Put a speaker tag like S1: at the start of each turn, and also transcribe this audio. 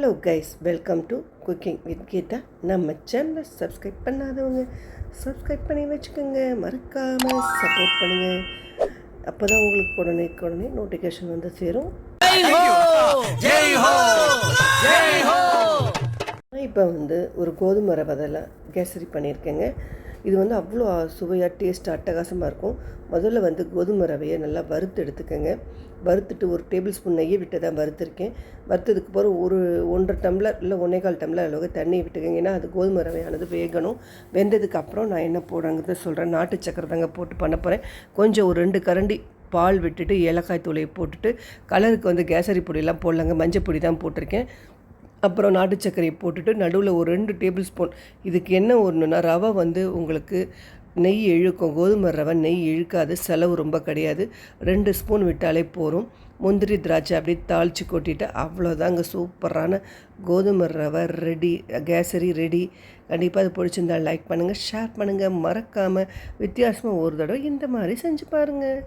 S1: Hello guys welcome to cooking with Geetha நம்ம சேனலை subscribe பண்ணாதவங்க சப்ஸ்கிரைப் பண்ணி வச்சுக்கோங்க. மறக்காமல் சப்போர்ட் பண்ணுங்கள் அப்போ தான் உங்களுக்கு உடனே உடனே நோட்டிஃபிகேஷன் வந்து சேரும். இப்போ வந்து ஒரு கோதுமை ரவதில் கேசரி பண்ணியிருக்கேங்க. இது வந்து அவ்வளோ சுவையாக டேஸ்ட் அட்டகாசமாக இருக்கும். முதல்ல வந்து கோதுமை ரவையை நல்லா வறுத்து எடுத்துக்கோங்க. வறுத்துட்டு ஒரு டேபிள் ஸ்பூன் நெய்யை விட்டு தான் வறுத்துருக்கேன். வறுத்ததுக்கு பிறகு ஒரு ஒன்றரை டம்ளர் இல்லை ஒன்றே கால் டம்ளர் அளவுக்கு தண்ணியை விட்டுக்கோங்க. ஏன்னா அது கோதுமை ரவையானது வேகணும். வெந்ததுக்கு அப்புறம் நான் என்ன போடுறேங்கிறத சொல்கிறேன் நாட்டு சக்கரை தாங்க போட்டு பண்ண போகிறேன் கொஞ்சம் ஒரு ரெண்டு கரண்டி பால் விட்டுட்டு ஏலக்காய் தூளையை போட்டுட்டு கலருக்கு வந்து கேசரி பொடியெல்லாம் போடலாங்க. மஞ்சள் பொடி தான் போட்டிருக்கேன். அப்புறம் நாட்டு சர்க்கரையை போட்டுட்டு நடுவில் ஒரு ரெண்டு டேபிள் ஸ்பூன் இதுக்கு என்ன ஒன்றுனா ரவை வந்து உங்களுக்கு நெய் இழுக்கும். கோதுமை ரவை நெய் இழுக்காது செலவு ரொம்ப கிடையாது. ரெண்டு ஸ்பூன் விட்டாலே போதும். முந்திரி திராட்சை அப்படியே தாளித்து கொட்டிட்டு அவ்வளோதாங்க சூப்பரான கோதுமை ரவை ரெடி கேசரி ரெடி. கண்டிப்பாக அது பிடிச்சிருந்தா லைக் பண்ணுங்கள் ஷேர் பண்ணுங்கள் மறக்காமல் வித்தியாசமாக ஒரு தடவை இந்த மாதிரி செஞ்சு பாருங்கள்